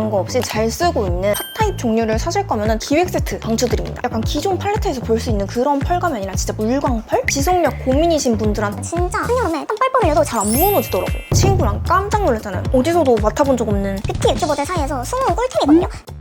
광고 없이 잘 쓰고 있는 핫타입 종류를 사실 거면 기획 세트 강추드립니다. 약간 기존 팔레트에서 볼 수 있는 그런 펄감이 아니라 진짜 물광펄? 지속력 고민이신 분들한테 진짜 한여름에 땀 뻘뻘 흘려도 잘 안 무너지더라고요. 친구랑 깜짝 놀랐잖아요. 어디서도 맡아본 적 없는 뷰티 유튜버들 사이에서 숨은 꿀템이거든요.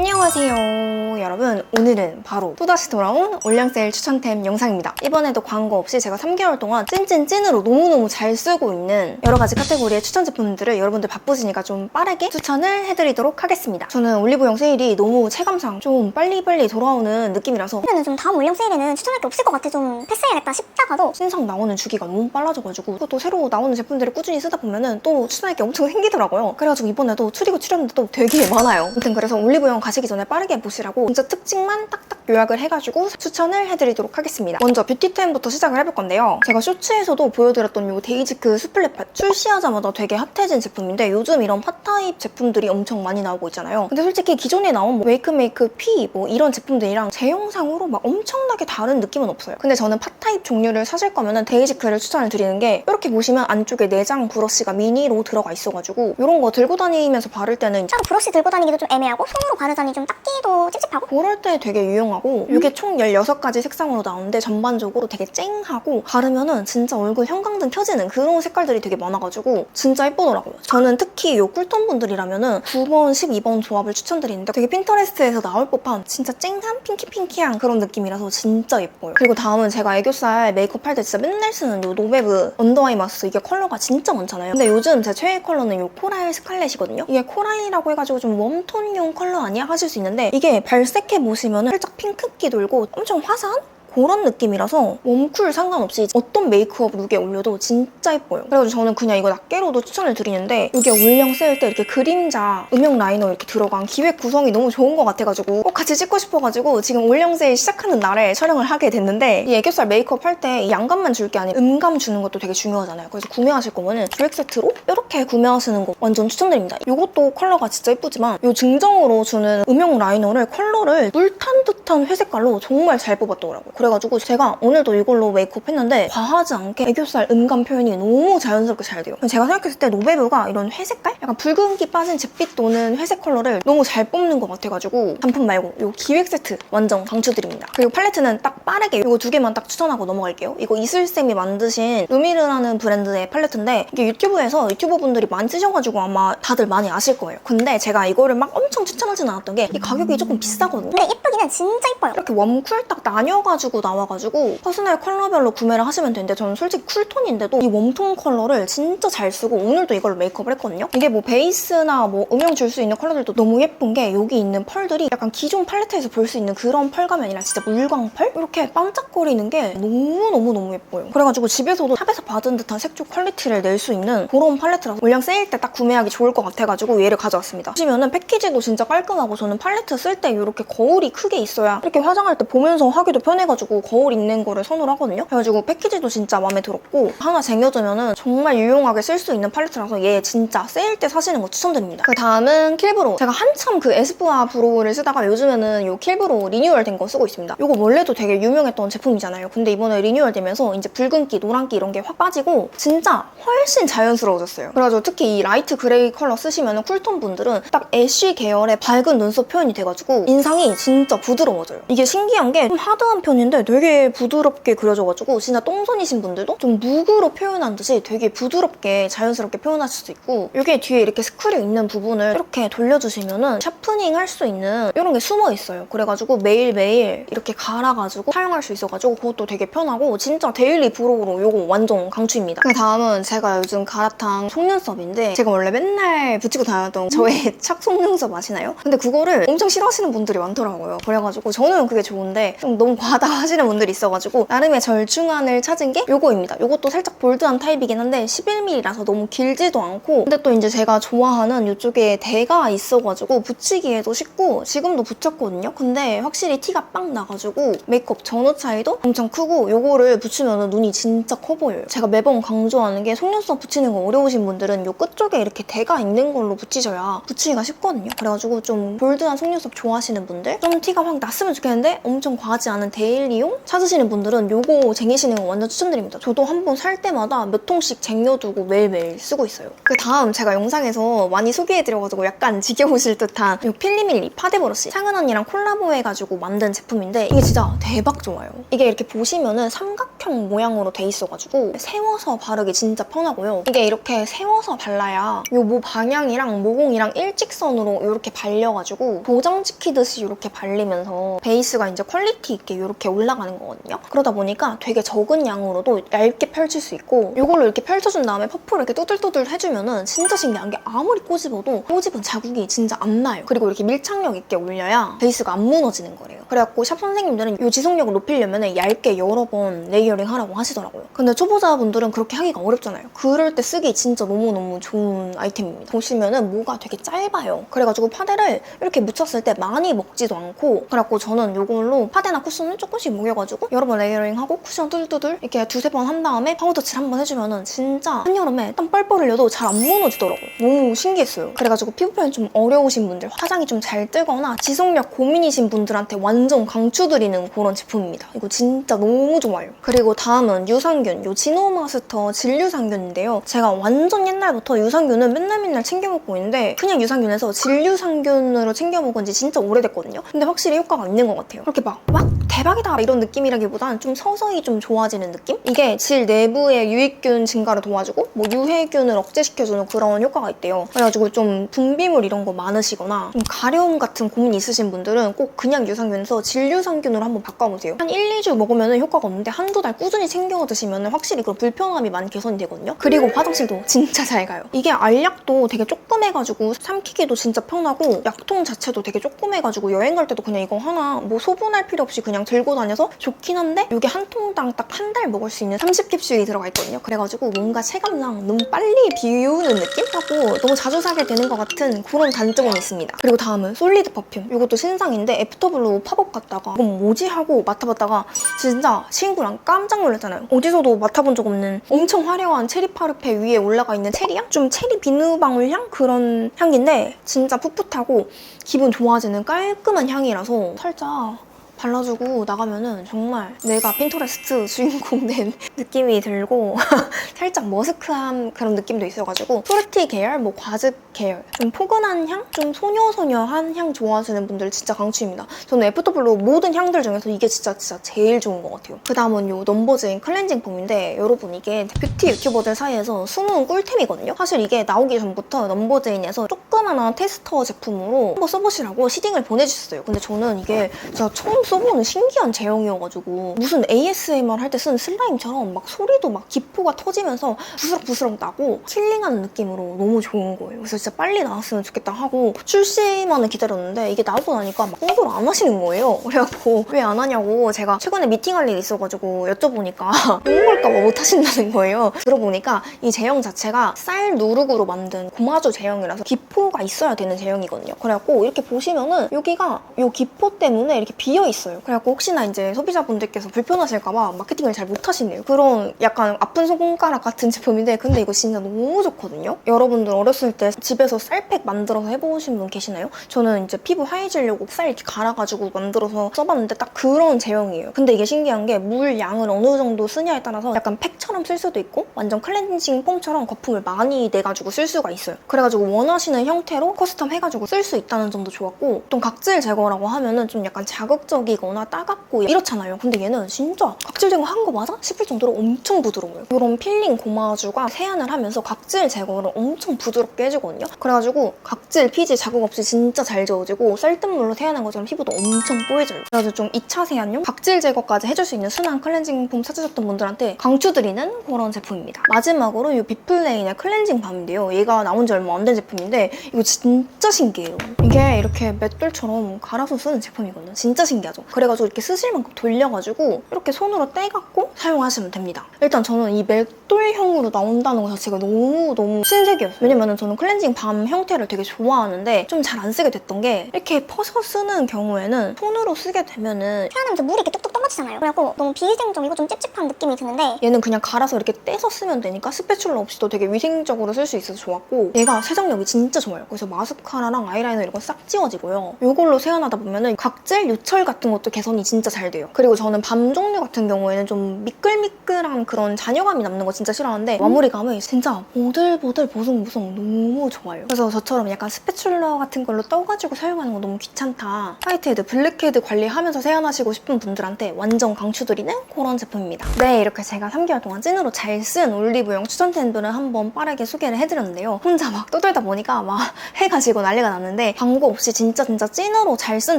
안녕하세요 여러분. 오늘은 바로 또다시 돌아온 올량세일 추천템 영상입니다. 이번에도 광고 없이 제가 3개월 동안 찐찐찐으로 너무너무 잘 쓰고 있는 여러 가지 카테고리의 추천 제품들을 여러분들 바쁘시니까 좀 빠르게 추천을 해드리도록 하겠습니다. 저는 올리브영 세일이 너무 체감상 좀 빨리빨리 돌아오는 느낌이라서 그러면 좀 다음 올영 세일에는 추천할 게 없을 것 같아 좀 패스해야겠다 싶다가도 신상 나오는 주기가 너무 빨라져가지고 또 새로 나오는 제품들을 꾸준히 쓰다 보면은 또 추천할 게 엄청 생기더라고요. 그래가지고 이번에도 추리고 추렸는데 또 되게 많아요. 아무튼 그래서 올리브영 가 시기 전에 빠르게 보시라고 진짜 특징만 딱딱 요약을 해가지고 추천을 해드리도록 하겠습니다. 먼저 뷰티템부터 시작을 해볼 건데요. 제가 쇼츠에서도 보여드렸던 요 데이지크 수플레 팟 출시하자마자 되게 핫해진 제품인데 요즘 이런 팟타입 제품들이 엄청 많이 나오고 있잖아요. 근데 솔직히 기존에 나온 뭐 웨이크메이크 P 뭐 이런 제품들이랑 제형상으로 막 엄청나게 다른 느낌은 없어요. 근데 저는 팟타입 종류를 사실 거면은 데이지크를 추천을 드리는 게 이렇게 보시면 안쪽에 내장 브러쉬가 미니로 들어가 있어가지고 이런 거 들고 다니면서 바를 때는 따로 브러쉬 들고 다니기도 좀 애매하고 손으로 바르자 니좀 닦기도 찝찝하고 그럴 때 되게 유용하고 이게 총 16가지 색상으로 나오는데 전반적으로 되게 쨍하고 바르면은 진짜 얼굴 형광등 켜지는 그런 색깔들이 되게 많아가지고 진짜 예쁘더라고요. 저는 특히 이 쿨톤 분들이라면은 9번, 12번 조합을 추천드리는데 되게 핀터레스트에서 나올 법한 진짜 쨍한 핑키핑키한 그런 느낌이라서 진짜 예뻐요. 그리고 다음은 제가 애교살 메이크업 할 때 진짜 맨날 쓰는 이 노베브 언더아이 마스크 이게 컬러가 진짜 많잖아요. 근데 요즘 제 최애 컬러는 이 코랄 스칼렛이거든요. 이게 코랄이라고 해가지고 좀 웜톤용 컬러 아니야? 하실 수 있는데 이게 발색해 보시면 살짝 핑크기 돌고 엄청 화사한? 그런 느낌이라서 웜쿨 상관없이 어떤 메이크업 룩에 올려도 진짜 예뻐요. 그래가지고 저는 그냥 이거 낱개로도 추천을 드리는데 이게 올영 세일 때 이렇게 그림자 음영 라이너 이렇게 들어간 기획 구성이 너무 좋은 것 같아가지고 꼭 같이 찍고 싶어가지고 지금 올영 세일 시작하는 날에 촬영을 하게 됐는데 이 애교살 메이크업 할때이 양감만 줄 게 아니라 음감 주는 것도 되게 중요하잖아요. 그래서 구매하실 거면은 기획 세트로 이렇게 구매하시는 거 완전 추천드립니다. 이것도 컬러가 진짜 예쁘지만 이 증정으로 주는 음영 라이너를 컬러를 물탄 듯한 회색깔로 정말 잘 뽑았더라고요. 그래가지고 제가 오늘도 이걸로 메이크업 했는데 과하지 않게 애교살 음감 표현이 너무 자연스럽게 잘 돼요. 제가 생각했을 때 노베브가 이런 회색깔? 약간 붉은기 빠진 잿빛 도는 회색 컬러를 너무 잘 뽑는 것 같아가지고 단품 말고 이 기획 세트 완전 강추드립니다. 그리고 팔레트는 딱 빠르게 이거 두 개만 딱 추천하고 넘어갈게요. 이거 이슬쌤이 만드신 루미르라는 브랜드의 팔레트인데 이게 유튜브에서 유튜버 분들이 많이 쓰셔가지고 아마 다들 많이 아실 거예요. 근데 제가 이거를 막 엄청 추천하진 않았던 게 이 가격이 조금 비싸거든요. 근데 예쁘기는 진짜 예뻐요. 이렇게 웜쿨 딱 나뉘어가지고 나와가지고 퍼스널 컬러별로 구매를 하시면 되는데 저는 솔직히 쿨톤인데도 이 웜톤 컬러를 진짜 잘 쓰고 오늘도 이걸로 메이크업을 했거든요. 이게 뭐 베이스나 뭐 음영 줄 수 있는 컬러들도 너무 예쁜 게 여기 있는 펄들이 약간 기존 팔레트에서 볼 수 있는 그런 펄감이 아니라 진짜 물광펄? 이렇게 반짝거리는 게 너무너무너무 예뻐요. 그래가지고 집에서도 샵에서 받은 듯한 색조 퀄리티를 낼 수 있는 그런 팔레트라서 올량 세일 때 딱 구매하기 좋을 것 같아가지고 얘를 가져왔습니다. 보시면은 패키지도 진짜 깔끔하고 저는 팔레트 쓸 때 이렇게 거울이 크게 있어야 이렇게 화장할 때 보면서 하기도 편해가지고 거울 있는 거를 선호를 하거든요. 그래가지고 패키지도 진짜 마음에 들었고 하나 쟁여두면은 정말 유용하게 쓸 수 있는 팔레트라서 얘 진짜 세일 때 사시는 거 추천드립니다. 그 다음은 킬브로. 제가 한참 그 에스쁘아 브로우를 쓰다가 요즘에는 이 킬브로 리뉴얼 된 거 쓰고 있습니다. 이거 원래도 되게 유명했던 제품이잖아요. 근데 이번에 리뉴얼 되면서 이제 붉은기, 노란기 이런 게 확 빠지고 진짜 훨씬 자연스러워졌어요. 그래가지고 특히 이 라이트 그레이 컬러 쓰시면 쿨톤 분들은 딱 애쉬 계열의 밝은 눈썹 표현이 돼가지고 인상이 진짜 부드러워 져요. 이게 신기한 게 좀 하드한 편인데 되게 부드럽게 그려져가지고 진짜 똥손이신 분들도 좀 무구로 표현한 듯이 되게 부드럽게 자연스럽게 표현하실 수 있고 이게 뒤에 이렇게 스크류 있는 부분을 이렇게 돌려주시면은 샤프닝 할 수 있는 이런 게 숨어 있어요. 그래가지고 매일매일 이렇게 갈아가지고 사용할 수 있어가지고 그것도 되게 편하고 진짜 데일리 브로우로 이거 완전 강추입니다. 그 다음은 제가 요즘 갈아탄 속눈썹인데 제가 원래 맨날 붙이고 다녔던 저의 착 속눈썹 아시나요? 근데 그거를 엄청 싫어하시는 분들이 많더라고요. 그래가지고 저는 그게 좋은데 좀 너무 과다 하시는 분들이 있어가지고 나름의 절충안을 찾은 게 요거입니다. 요것도 살짝 볼드한 타입이긴 한데 11mm라서 너무 길지도 않고 근데 또 이제 제가 좋아하는 이쪽에 대가 있어가지고 붙이기에도 쉽고 지금도 붙였거든요. 근데 확실히 티가 빵 나가지고 메이크업 전후 차이도 엄청 크고 요거를 붙이면 눈이 진짜 커 보여요. 제가 매번 강조하는 게 속눈썹 붙이는 거 어려우신 분들은 요 끝쪽에 이렇게 대가 있는 걸로 붙이셔야 붙이기가 쉽거든요. 그래가지고 좀 볼드한 속눈썹 좋아하시는 분들 좀 티가 확 났으면 좋겠는데 엄청 과하지 않은 데일리 데일리용 찾으시는 분들은 요거 쟁이시는 거 완전 추천드립니다. 저도 한 번 살 때마다 몇 통씩 쟁여두고 매일매일 쓰고 있어요. 그 다음 제가 영상에서 많이 소개해드려가지고 약간 지겨우실 듯한 이 필리밀리 파데 브러쉬 상은 언니랑 콜라보해가지고 만든 제품인데 이게 진짜 대박 좋아요. 이게 이렇게 보시면은 삼각형 모양으로 돼 있어가지고 세워서 바르기 진짜 편하고요. 이게 이렇게 세워서 발라야 요 모 방향이랑 모공이랑 일직선으로 이렇게 발려가지고 도장 지키듯이 이렇게 발리면서 베이스가 이제 퀄리티 있게 이렇게 올라가는 거거든요. 그러다 보니까 되게 적은 양으로도 얇게 펼칠 수 있고 이걸로 이렇게 펼쳐준 다음에 퍼프를 이렇게 뚜들뚜들 해주면은 진짜 신기한 게 아무리 꼬집어도 꼬집은 자국이 진짜 안 나요. 그리고 이렇게 밀착력 있게 올려야 베이스가 안 무너지는 거래요. 그래갖고 샵 선생님들은 이 지속력을 높이려면 얇게 여러 번 레이어링 하라고 하시더라고요. 근데 초보자분들은 그렇게 하기가 어렵잖아요. 그럴 때 쓰기 진짜 너무너무 좋은 아이템입니다. 보시면은 모가 되게 짧아요. 그래가지고 파데를 이렇게 묻혔을 때 많이 먹지도 않고 그래갖고 저는 이걸로 파데나 쿠션을 조금씩 녹여가지고 여러 번 레이어링하고 쿠션 뚜들뚜들 이렇게 두세 번 한 다음에 파우더 칠 한 번 해주면은 진짜 한여름에 땀 뻘뻘 흘려도 잘 안 무너지더라고요. 너무 신기했어요. 그래가지고 피부 표현 좀 어려우신 분들, 화장이 좀 잘 뜨거나 지속력 고민이신 분들한테 완전 강추드리는 그런 제품입니다. 이거 진짜 너무 좋아요. 그리고 다음은 유산균, 요 지노마스터 진류산균인데요. 제가 완전 옛날부터 유산균은 맨날 맨날 챙겨 먹고 있는데 그냥 유산균에서 진류산균으로 챙겨 먹은 지 진짜 오래됐거든요. 근데 확실히 효과가 있는 것 같아요. 그렇게 막, 막 대박이다 이런 느낌이라기보단 좀 서서히 좀 좋아지는 느낌? 이게 질 내부의 유익균 증가를 도와주고 뭐 유해균을 억제시켜주는 그런 효과가 있대요. 그래가지고 좀 분비물 이런 거 많으시거나 좀 가려움 같은 고민 있으신 분들은 꼭 그냥 유산균에서 진류산균으로 한번 바꿔보세요. 한 1, 2주 먹으면 효과가 없는데 한두 달 꾸준히 챙겨 드시면 확실히 그 불편함이 많이 개선이 되거든요. 그리고 화장실도 진짜 잘 가요. 이게 알약도 되게 조그매가지고 삼키기도 진짜 편하고 약통 자체도 되게 조그매가지고 여행 갈 때도 그냥 이거 하나 뭐 소분할 필요 없이 그냥 들고 다녀서 좋긴 한데 이게 한 통당 딱 한 달 먹을 수 있는 30캡슐이 들어가 있거든요. 그래가지고 뭔가 체감상 너무 빨리 비우는 느낌? 하고 너무 자주 사게 되는 것 같은 그런 단점은 있습니다. 그리고 다음은 솔리드 퍼퓸. 이것도 신상인데 애프터블루 팝업 갔다가 이건 뭐지? 하고 맡아봤다가 진짜 친구랑 깜짝 놀랐잖아요. 어디서도 맡아본 적 없는 엄청 화려한 체리 파르페 위에 올라가 있는 체리향? 좀 체리 비누방울 향? 그런 향인데 진짜 풋풋하고 기분 좋아지는 깔끔한 향이라서 살짝 발라주고 나가면은 정말 내가 핀터레스트 주인공 된 느낌이 들고 살짝 머스크한 그런 느낌도 있어가지고 프루티 계열, 뭐 과즙 계열 좀 포근한 향? 좀 소녀소녀한 향 좋아하시는 분들 진짜 강추입니다. 저는 애프터블루 모든 향들 중에서 이게 진짜 진짜 제일 좋은 것 같아요. 그 다음은 요 넘버즈인 클렌징 폼인데 여러분 이게 뷰티 유튜버들 사이에서 숨은 꿀템이거든요. 사실 이게 나오기 전부터 넘버즈인에서 조그마한 테스터 제품으로 한번 써보시라고 시딩을 보내주셨어요. 근데 저는 이게 진짜 처음 써보는 신기한 제형이어가지고 무슨 ASMR 할 때 쓰는 슬라임처럼 막 소리도 막 기포가 터지면서 부스럭부스럭 나고 힐링하는 느낌으로 너무 좋은 거예요. 그래서 진짜 빨리 나왔으면 좋겠다 하고 출시만을 기다렸는데 이게 나오고 나니까 막 홍보를 안 하시는 거예요. 그래갖고 왜 안 하냐고 제가 최근에 미팅할 일이 있어가지고 여쭤보니까 홍보할까봐 못 하신다는 거예요. 들어보니까 이 제형 자체가 쌀 누룩으로 만든 고마주 제형이라서 기포가 있어야 되는 제형이거든요. 그래갖고 이렇게 보시면은 여기가 이 기포 때문에 이렇게 비어 있어요. 그래갖고 혹시나 이제 소비자분들께서 불편하실까봐 마케팅을 잘 못하시네요. 그런 약간 아픈 손가락 같은 제품인데 근데 이거 진짜 너무 좋거든요. 여러분들 어렸을 때 집에서 쌀팩 만들어서 해보신 분 계시나요? 저는 이제 피부 하얘지려고 쌀 이렇게 갈아가지고 만들어서 써봤는데 딱 그런 제형이에요. 근데 이게 신기한 게 물 양을 어느 정도 쓰냐에 따라서 약간 팩처럼 쓸 수도 있고 완전 클렌징 폼처럼 거품을 많이 내가지고 쓸 수가 있어요. 그래가지고 원하시는 형태로 커스텀 해가지고 쓸 수 있다는 점도 좋았고 또 각질 제거라고 하면은 좀 약간 자극적 이거나 따갑고 이렇잖아요. 근데 얘는 진짜 각질 제거 한 거 맞아? 싶을 정도로 엄청 부드러워요. 이런 필링 고마주가 세안을 하면서 각질 제거를 엄청 부드럽게 해주거든요. 그래가지고 각질, 피지 자국 없이 진짜 잘 지워지고 쌀뜨물로 세안한 것처럼 피부도 엄청 뽀얘져요. 그래서 좀 2차 세안용 각질 제거까지 해줄 수 있는 순한 클렌징 폼 찾으셨던 분들한테 강추드리는 그런 제품입니다. 마지막으로 이 비플레인의 클렌징 밤인데요. 얘가 나온 지 얼마 안 된 제품인데 이거 진짜 신기해요. 이게 이렇게 맷돌처럼 갈아서 쓰는 제품이거든요. 진짜 신기하죠? 그래가지고 이렇게 쓰실 만큼 돌려가지고 이렇게 손으로 떼갖고 사용하시면 됩니다. 일단 저는 이 맷돌형으로 나온다는 것 자체가 너무너무 신세계였어요. 왜냐면 저는 클렌징 밤 형태를 되게 좋아하는데 좀 잘 안 쓰게 됐던 게 이렇게 퍼서 쓰는 경우에는 손으로 쓰게 되면은 표현하면서 물이 이렇게 뚝뚝 떠마치잖아요. 그래갖고 너무 비위생적이고 좀 찝찝한 느낌이 드는데 얘는 그냥 갈아서 이렇게 떼서 쓰면 되니까 스패츌러 없이도 되게 위생적으로 쓸 수 있어서 좋았고 얘가 세정력이 진짜 좋아요. 그래서 마스카라랑 아이라이너 이런 거싹 지워지고요. 이걸로 세안하다 보면은 각질, 요철 같은 같은 것도 개선이 진짜 잘 돼요. 그리고 저는 밤 종류 같은 경우에는 좀 미끌미끌한 그런 잔여감이 남는 거 진짜 싫어하는데 마무리감이 진짜 보들보들 보송보송 너무 좋아요. 그래서 저처럼 약간 스패츌러 같은 걸로 떠가지고 사용하는 거 너무 귀찮다. 화이트헤드, 블랙헤드 관리하면서 세안하시고 싶은 분들한테 완전 강추드리는 그런 제품입니다. 네, 이렇게 제가 3개월 동안 찐으로 잘 쓴 올리브영 추천템들을 한번 빠르게 소개를 해드렸는데요. 혼자 막 떠들다 보니까 막 해가지고 난리가 났는데 광고 없이 진짜 진짜 찐으로 잘 쓴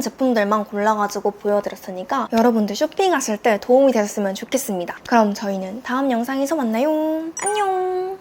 제품들만 골라가지고 보여드렸으니까 여러분들 쇼핑하실 때 도움이 되셨으면 좋겠습니다. 그럼 저희는 다음 영상에서 만나요. 안녕!